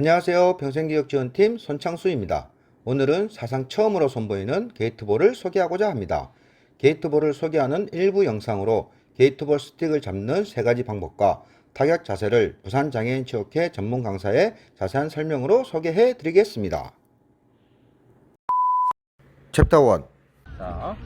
안녕하세요. 평생기억지원팀 손창수입니다. 오늘은 사상 처음으로 선보이는 게이트볼을 소개하고자 합니다. 게이트볼을 소개하는 일부 영상으로 게이트볼 스틱을 잡는 세 가지 방법과 타격 자세를 부산장애인 체육회 전문 강사의 자세한 설명으로 소개해 드리겠습니다. 챕터 1 자,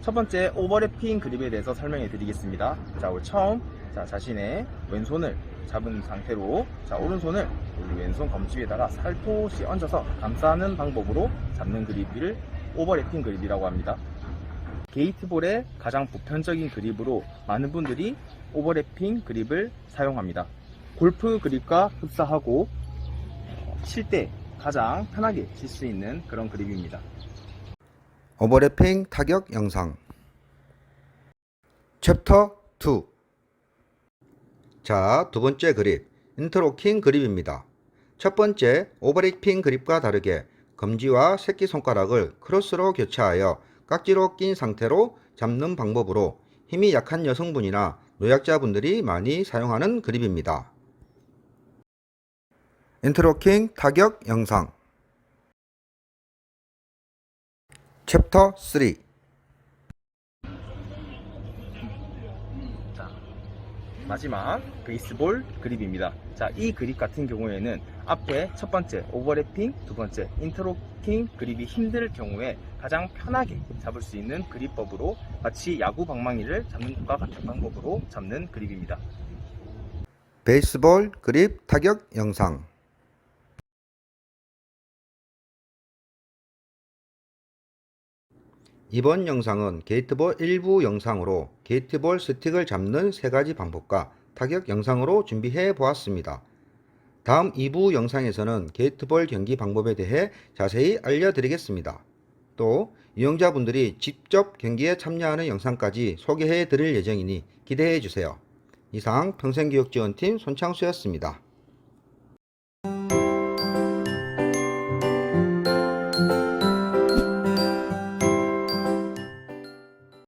첫 번째 오버래핑 그립에 대해서 설명해 드리겠습니다. 자, 우리 처음 자, 자신의 왼손을 잡은 상태로 자, 오른손을 우리 왼손 검지 위에다가 살포시 얹어서 감싸는 방법으로 잡는 그립을 오버래핑 그립이라고 합니다. 게이트볼의 가장 보편적인 그립으로 많은 분들이 오버래핑 그립을 사용합니다. 골프 그립과 흡사하고 칠 때 가장 편하게 칠 수 있는 그런 그립입니다. 오버래핑 타격 영상 챕터 2 자, 두 번째 그립 인터로킹 그립입니다. 첫 번째 오버래핑 그립과 다르게 검지와 새끼손가락을 크로스로 교차하여 깍지로 낀 상태로 잡는 방법으로 힘이 약한 여성분이나 노약자분들이 많이 사용하는 그립입니다. 인터로킹 타격 영상 챕터 3 자, 마지막 베이스볼 그립입니다. 자, 이 그립 같은 경우에는 앞에 첫 번째 오버래핑, 두 번째 인터로킹 그립이 힘들 경우에 가장 편하게 잡을 수 있는 그립법으로 마치 야구 방망이를 잡는 것과 같은 방법으로 잡는 그립입니다. 베이스볼 그립 타격 영상 이번 영상은 게이트볼 일부 영상으로 게이트볼 스틱을 잡는 세 가지 방법과 타격 영상으로 준비해 보았습니다. 다음 2부 영상에서는 게이트볼 경기 방법에 대해 자세히 알려드리겠습니다. 또 이용자분들이 직접 경기에 참여하는 영상까지 소개해 드릴 예정이니 기대해 주세요. 이상 평생교육지원팀 손창수였습니다.